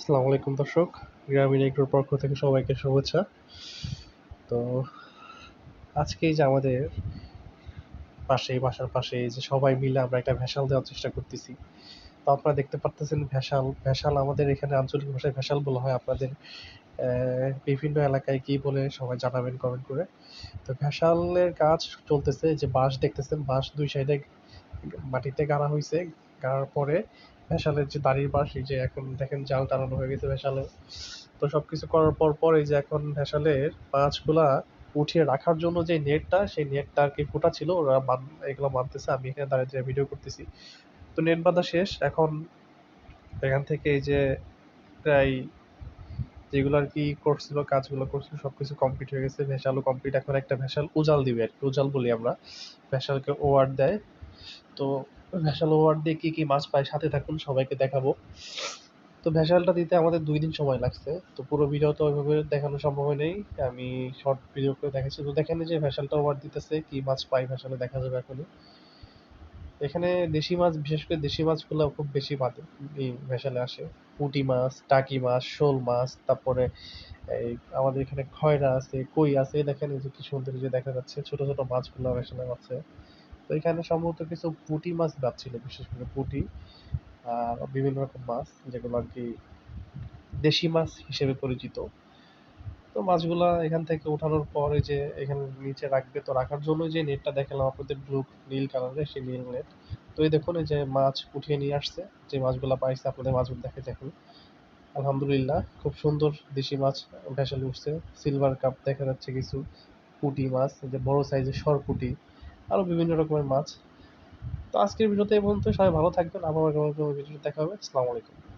আসসালামু আলাইকুম দর্শক। গ্রামীণ এগ্রোর পক্ষ থেকে সবাইকে শুভেচ্ছা। তো আজকে যে আমাদের পাশে বাসার পাশে যে সবাই মিলে আমরা একটা ভেসাল দেওয়ার চেষ্টা করতেছি। তো আপনারা দেখতে পারতেছেন ভেসাল। ভেসাল আমাদের এখানে আঞ্চলিক ভাষায় ভেসাল বলা হয়। আপনাদের বিভিন্ন এলাকায় কি বলে সবাই জানাবেন কমেন্ট করে। তো ভেসালের কাজ চলতেছে যে বাঁশ দেখতেছেন। বাঁশ দুই সাইডে মাটিতে গাড়া হয়েছে গাড়ার পরে ভেসালের যে দাড়ির বাঁশ এই যে এখন দেখেন জাল টানানো হয়ে গেছে ভেসালে তো সবকিছু করার পর পর যে এখন ভেসালের মাছগুলা উঠিয়ে রাখার জন্য যে নেটটা, সেই নেটটা আর কি ফোটা ছিল, ওরা এগুলো বানতেছে আমি এখানে দাঁড়িয়ে ভিডিও করতেছি। তো নেট বাঁধা শেষ, এখন এখান থেকে এই যে প্রায় যেগুলো আর কি করছিল, কাজগুলো করছিল, সবকিছু কমপ্লিট হয়ে গেছে। ভেসালও কমপ্লিট এখন একটা ভেসাল উজাল দিবে আর কি, উজাল বলি আমরা। ভেসালকে ওয়ার দেয়। তো ভেসাল ওয়ার দিয়ে কি কি মাছ পায় সাথে থাকুন, সবাইকে দেখাবো। তো ভেসালটা দিতে আমাদের দুই দিন সময় লাগছে। তো পুরো ভিডিও তো ওইভাবে দেখানো সম্ভব হয় নাই। আমি শর্ট ভিডিও করে দেখাচ্ছি। তো দেখেন যে ভেসালটা ওভার দিতেছে, কি মাছ পাই ভেসালে দেখা যাবে এখনই। এখানে দেশি মাছ, বিশেষ করে দেশি মাছগুলো খুব বেশি এই ভেসালে আসে। পুঁটি মাছ, টাকি মাছ, শোল মাছ, তারপরে এই আমাদের এখানে খয়রা আছে, কই আছে দেখেন এই যে কি সুন্দর যে দেখা যাচ্ছে। ছোট ছোট মাছগুলো ভেসালে আছে। তো এখানে সম্ভবত কিছু পুঁটি মাছ বাঁচছিল বিশেষ করে পুঁটি আর বিভিন্ন রকম মাছ, যেগুলো আর কি দেশি মাছ হিসেবে পরিচিত। তো মাছগুলা এখান থেকে ওঠানোর পর যে এখানে নিচে রাখবে, তো রাখার জন্য যে নেটটা দেখালাম, আপনাদের ব্লু নীল কালারের সেই নীল নেট তো এই দেখুন এই যে মাছ উঠিয়ে নিয়ে আসছে, যে মাছগুলা পাইছে আপনাদের মাছগুলো দেখে দেখুন আলহামদুলিল্লাহ, খুব সুন্দর দেশি মাছ ভেসেলে উঠছে। সিলভার কাপ দেখা যাচ্ছে কিছু পুঁটি মাছ যে বড় সাইজের সরপুঁটি। আরও বিভিন্ন রকমের মাছ। তো আজকের ভিডিওতে এই পর্যন্ত সবাই ভালো থাকবেন। আবার কোনো ভিডিওতে দেখা হবে। আসসালামু আলাইকুম।